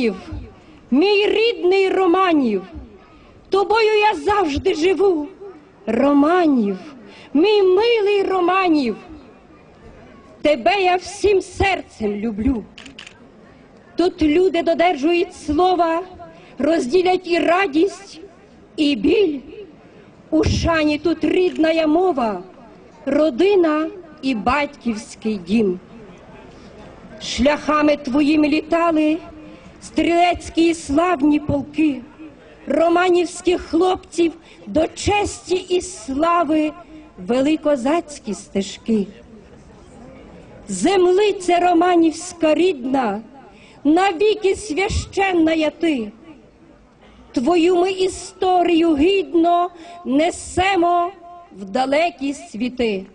Романів, мій рідний Романів, тобою я завжди живу. Романів, мій милий Романів, тебе я всім серцем люблю. Тут люди додержують слова, розділять і радість, і біль. У шані тут рідна мова, родина і батьківський дім. Шляхами твоїми літали стрілецькі і славні полки, романівських хлопців до честі і слави великозацькі стежки. Землиця романівська рідна, навіки священна я ти. Твою ми історію гідно несемо в далекі світи.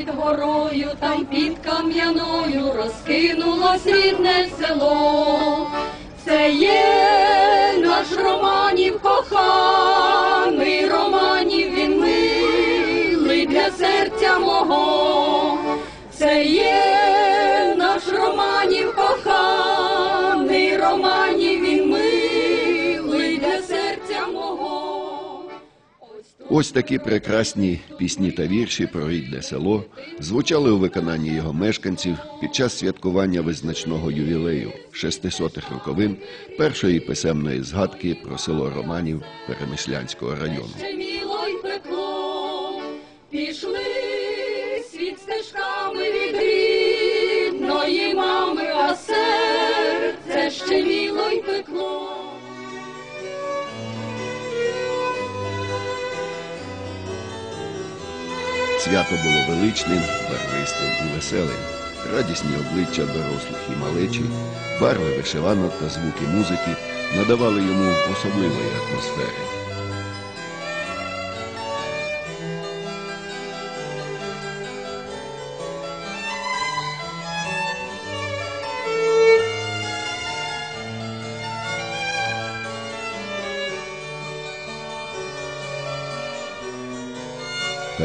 Під горою, там під кам'яною розкинулось рідне село. Це є наш Романів коханий, Романів він милий для серця мого. Це є Ось такі прекрасні пісні та вірші про рідне село звучали у виконанні його мешканців під час святкування визначного ювілею 600-х роковин першої писемної згадки про село Романів Перемишлянського району. пішли світ стежками від рідної мами, а серце ще міло й пекло. Свято було величним, барвистим і веселим. Радісні обличчя дорослих і малечі, барви вишиванок та звуки музики надавали йому особливої атмосфери.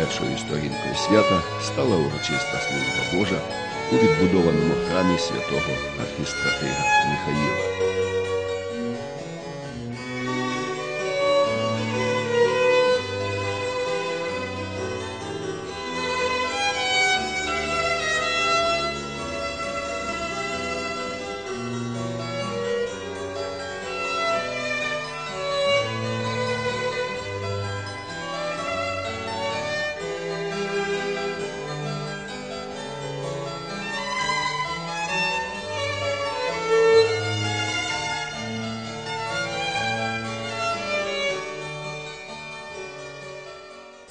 Першою сторінкою свята стала урочиста служба Божа у відбудованому храмі святого архістратига Михаїла.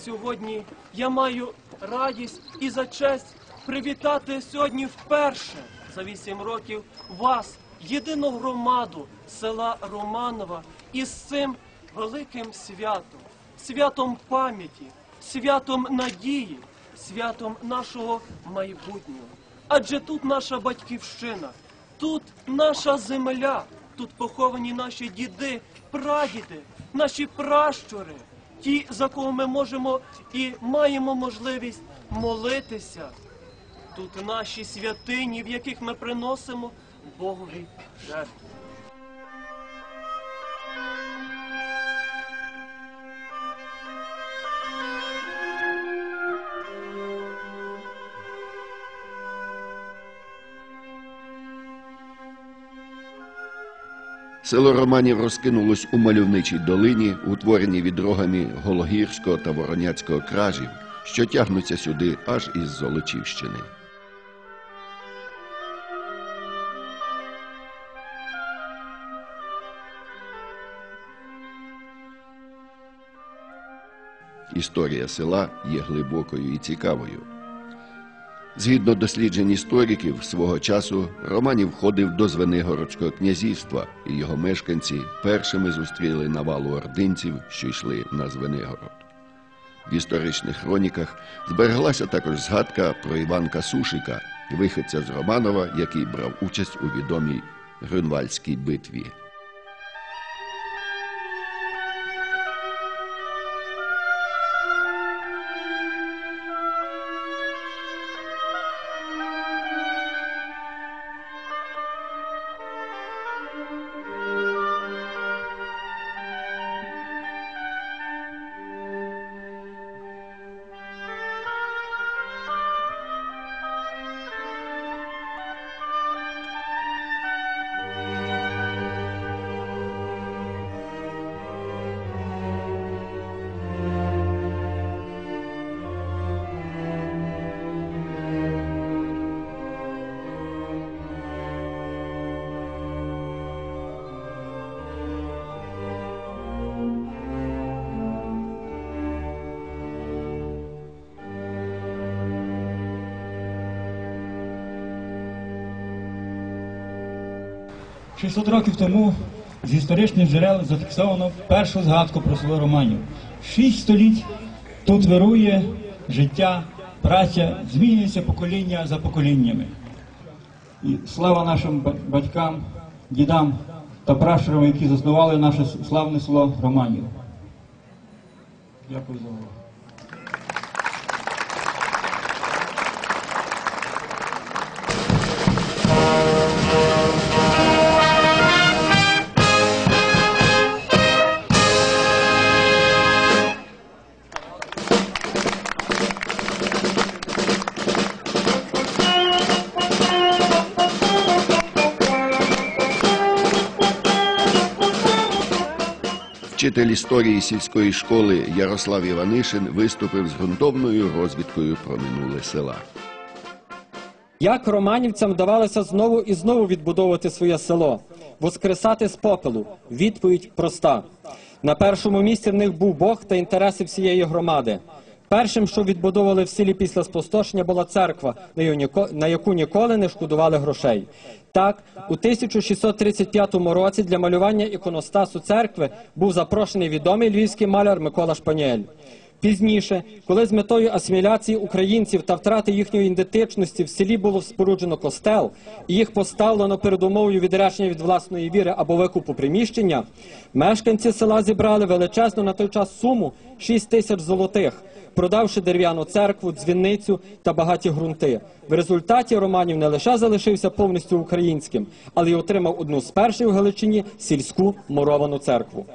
Сьогодні я маю радість і за честь привітати сьогодні вперше за вісім років вас, єдину громаду села Романова, із цим великим святом, святом пам'яті, святом надії, святом нашого майбутнього. Адже тут наша батьківщина, тут наша земля, тут поховані наші діди, прадіди, наші пращури ті, за кого ми можемо і маємо можливість молитися. Тут наші святині, в яких ми приносимо Богові жертву. Село Романів розкинулось у мальовничій долині, утвореній відрогами Гологірського та Вороняцького кражів, що тягнуться сюди аж із Золочівщини. Історія села є глибокою і цікавою. Згідно досліджень істориків, свого часу Романів входив до Звенигородського князівства, і його мешканці першими зустріли навалу ординців, що йшли на Звенигород. В історичних хроніках збереглася також згадка про Іванка Сушика, виходця з Романова, який брав участь у відомій Грюнвальдській битві. 600 років тому з історичних джерел зафіксовано першу згадку про село Романів. Шість століть тут вирує життя, праця, змінюється покоління за поколіннями. І слава нашим батькам, дідам та пращурам, які заснували наше славне село Романів. Дякую за увагу. Вчитель історії сільської школи Ярослав Іванишин виступив з ґрунтовною розвідкою про минуле села. Як романівцям вдавалося знову і знову відбудовувати своє село, воскресати з попелу? Відповідь проста. На першому місці в них був Бог та інтереси всієї громади. Першим, що відбудовували в селі після спустошення, була церква, на яку ніколи не шкодували грошей. Так, у 1635 році для малювання іконостасу церкви був запрошений відомий львівський маляр Микола Шпаніель. Пізніше, коли з метою асиміляції українців та втрати їхньої ідентичності в селі було споруджено костел, і їх поставлено перед умовою відречення від власної віри або викупу приміщення, мешканці села зібрали величезну на той час суму 6 тисяч золотих, продавши дерев'яну церкву, дзвіницю та багаті ґрунти. В результаті Романів не лише залишився повністю українським, але й отримав одну з перших у Галичині сільську муровану церкву.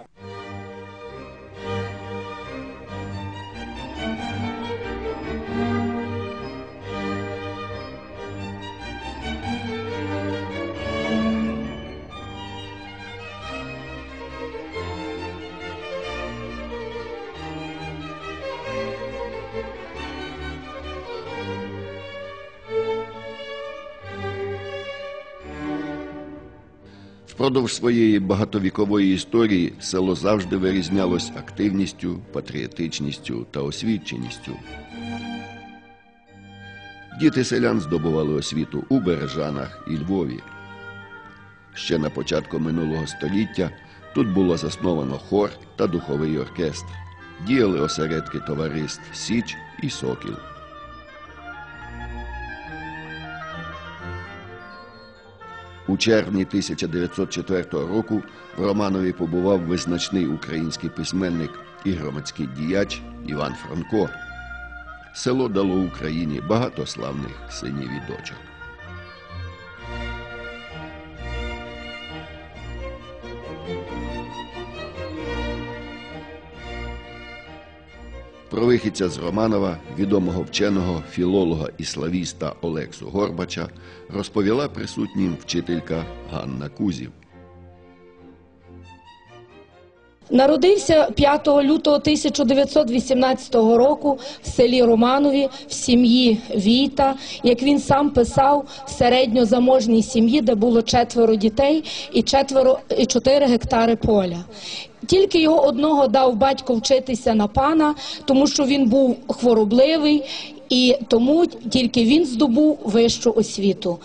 Впродовж своєї багатовікової історії село завжди вирізнялось активністю, патріотичністю та освіченістю. Діти селян здобували освіту у Бережанах і Львові. Ще на початку минулого століття тут було засновано хор та духовий оркестр. Діяли осередки товариств Січ і Сокіл. Червні 1904 року в Романові побував визначний український письменник і громадський діяч Іван Франко. Село дало Україні багато славних синів і дочок. Про вихідця з Романова, відомого вченого, філолога і славіста Олексу Горбача, розповіла присутнім вчителька Ганна Кузів. Народився 5 лютого 1918 року в селі Романові в сім'ї Віта, як він сам писав, в середньозаможній сім'ї, де було четверо дітей і четверо і чотири гектари поля. Тільки його одного дав батько вчитися на пана, тому що він був хворобливий. І тому тільки він здобув вищу освіту.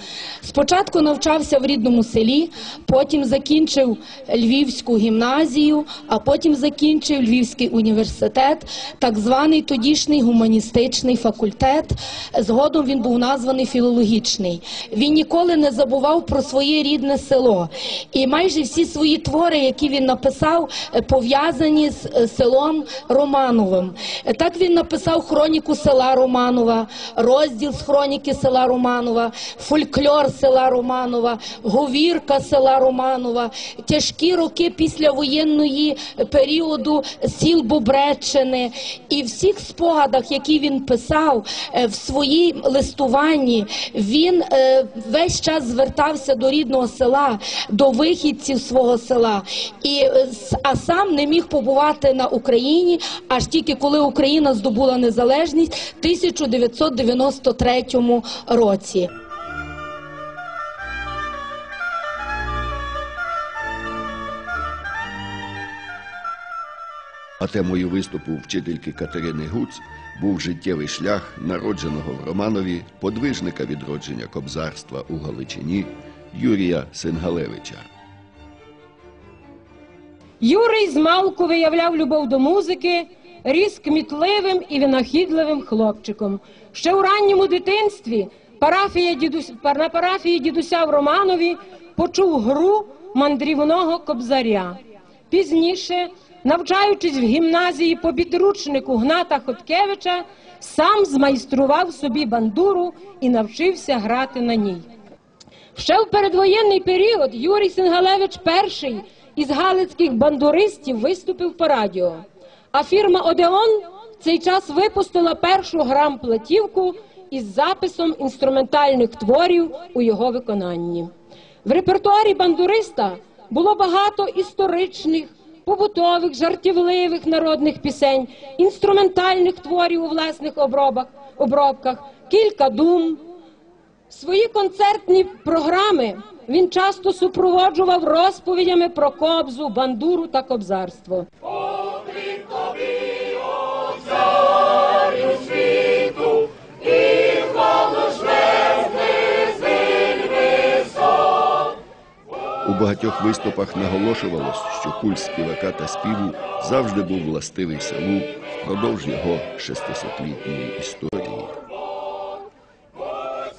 Спочатку навчався в рідному селі, потім закінчив Львівську гімназію, а потім закінчив Львівський університет, так званий тодішній гуманістичний факультет. Згодом він був названий філологічний. Він ніколи не забував про своє рідне село. І майже всі свої твори, які він написав, пов'язані з е, селом Романовим. Е, Так він написав хроніку села Романова, розділ з хроніки села Романова, фольклор села Романова, говірка села Романова, тяжкі роки післявоєнної періоду сіл Бобреччини. І всіх спогадах, які він писав е, в своїй листуванні, він е, весь час звертався до рідного села, до вихідців свого села. І, е, а сам не міг побувати на Україні, аж тільки коли Україна здобула незалежність 1993 році. А темою виступу вчительки Катерини Гуц був життєвий шлях народженого в Романові подвижника відродження кобзарства у Галичині Юрія Сингалевича. Юрій змалку виявляв любов до музики, ріс кмітливим і винахідливим хлопчиком. Ще у ранньому дитинстві парафія дідусь, на парафії дідуся в Романові почув гру мандрівного кобзаря. Пізніше, навчаючись в гімназії по підручнику Гната Хоткевича, сам змайстрував собі бандуру і навчився грати на ній. Ще в передвоєнний період Юрій Сингалевич перший із галицьких бандуристів виступив по радіо. А фірма Одеон в цей час випустила першу грам-платівку із записом інструментальних творів у його виконанні. В репертуарі бандуриста було багато історичних, побутових, жартівливих народних пісень, інструментальних творів у власних обробках, кілька дум, Свої концертні програми він часто супроводжував розповідями про кобзу, бандуру та кобзарство. У багатьох виступах наголошувалось, що культ співака та співу завжди був властивий селу впродовж його 600-літньої історії.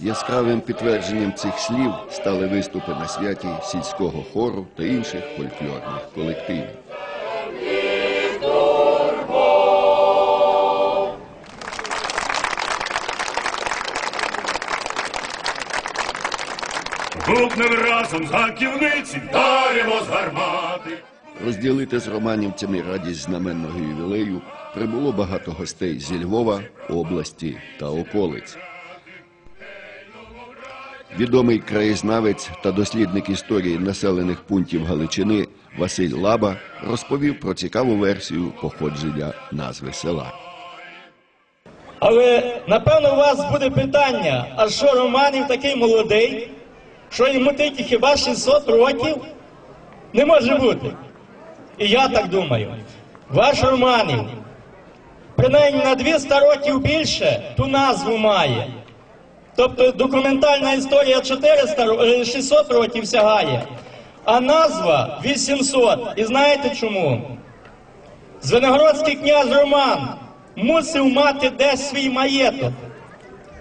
Яскравим підтвердженням цих слів стали виступи на святі сільського хору та інших фольклорних колективів. Гукнем разом за ківниці, вдаримо з гармати. Розділити з романівцями радість знаменного ювілею прибуло багато гостей зі Львова, області та околиць. Відомий краєзнавець та дослідник історії населених пунктів Галичини Василь Лаба розповів про цікаву версію походження назви села. Але напевно у вас буде питання: а що Романів такий молодий, що йому тільки хіба 600 років? Не може бути. І я так думаю. Ваш Романів, принаймні на 200 років більше ту назву має. Тобто документальна історія 400, е, 600 років сягає, а назва 800. І знаєте чому? Звенигородський князь Роман мусив мати десь свій маєток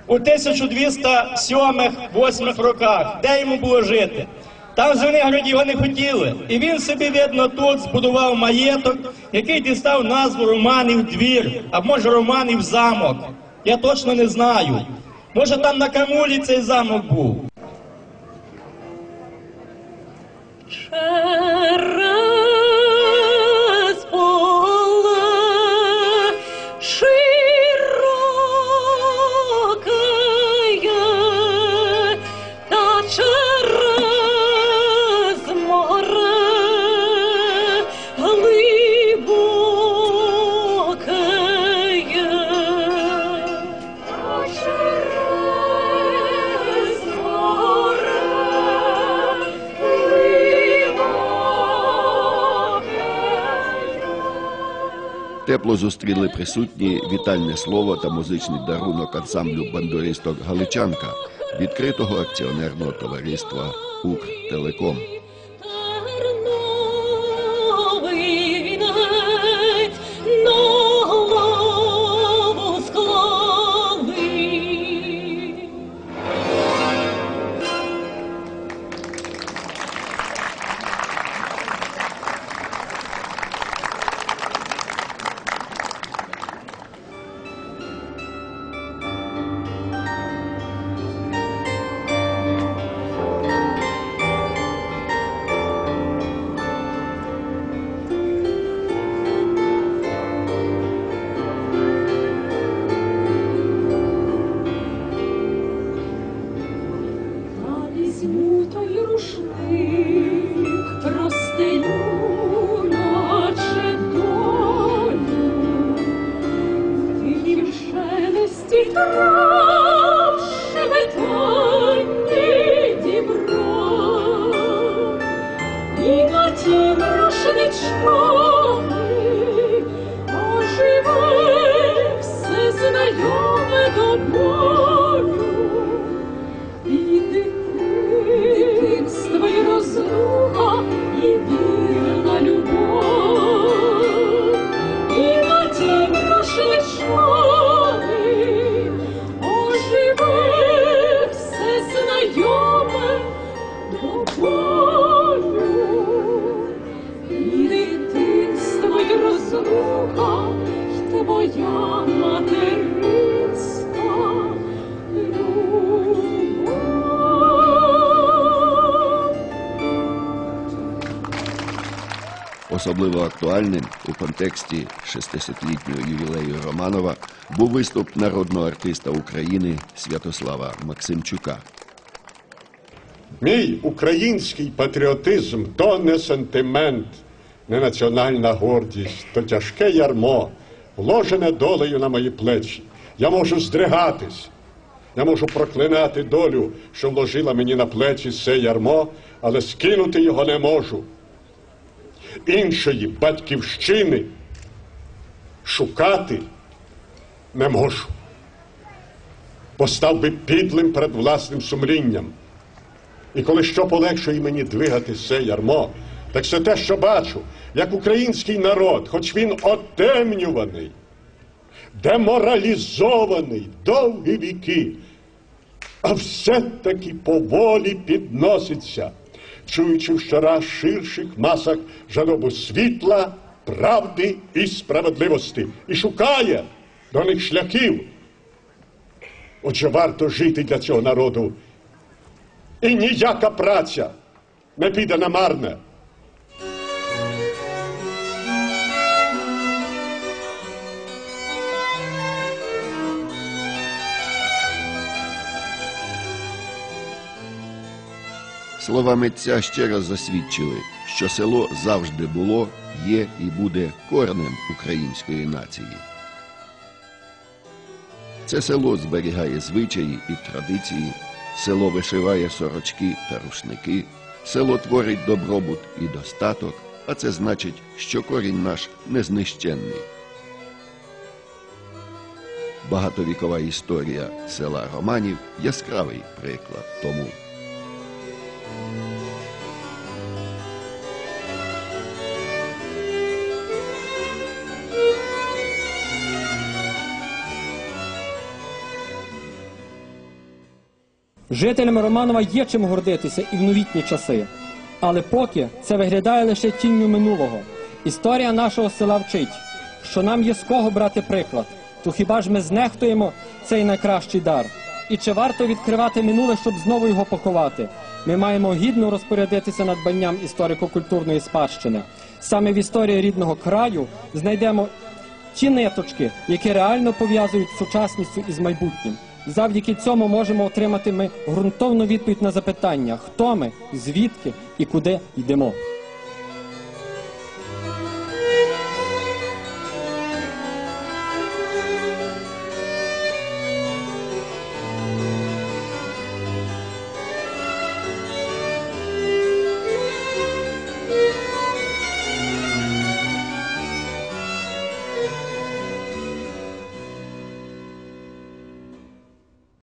у 1207-8 роках, де йому було жити. Там в Звенигороді його не хотіли. І він собі, видно, тут збудував маєток, який дістав назву Романів двір, а може Романів замок. Я точно не знаю. Може там на Камулі цей замок був. Через Тепло зустріли присутні вітальне слово та музичний дарунок ансамблю бандуристок Галичанка відкритого акціонерного товариства Укртелеком. Актуальним у контексті 60-літнього ювілею Романова був виступ народного артиста України Святослава Максимчука. Мій український патріотизм то не сентимент, не національна гордість, то тяжке ярмо, вложене долею на мої плечі. Я можу здригатись, я можу проклинати долю, що вложила мені на плечі це ярмо, але скинути його не можу. Іншої батьківщини шукати не можу. Постав би підлим перед власним сумлінням. І коли що полегшує мені двигати це ярмо, так це те, що бачу, як український народ, хоч він отемнюваний, деморалізований довгі віки, а все-таки поволі підноситься, чуючи в щораз ширших масах жадобу світла, правди і справедливості, і шукає до них шляхів. Отже, варто жити для цього народу. І ніяка праця не піде на Слова митця ще раз засвідчили, що село завжди було, є і буде коренем української нації. Це село зберігає звичаї і традиції, село вишиває сорочки та рушники, село творить добробут і достаток, а це значить, що корінь наш незнищенний. Багатовікова історія села Романів яскравий приклад тому. Жителям Романова є чим гордитися і в новітні часи. Але поки це виглядає лише тінню минулого. Історія нашого села вчить, що нам є з кого брати приклад, то хіба ж ми знехтуємо цей найкращий дар? І чи варто відкривати минуле, щоб знову його поховати? Ми маємо гідно розпорядитися надбанням історико-культурної спадщини. Саме в історії рідного краю знайдемо ті ниточки, які реально пов'язують сучасністю із майбутнім. Завдяки цьому можемо отримати ми ґрунтовну відповідь на запитання, хто ми, звідки і куди йдемо.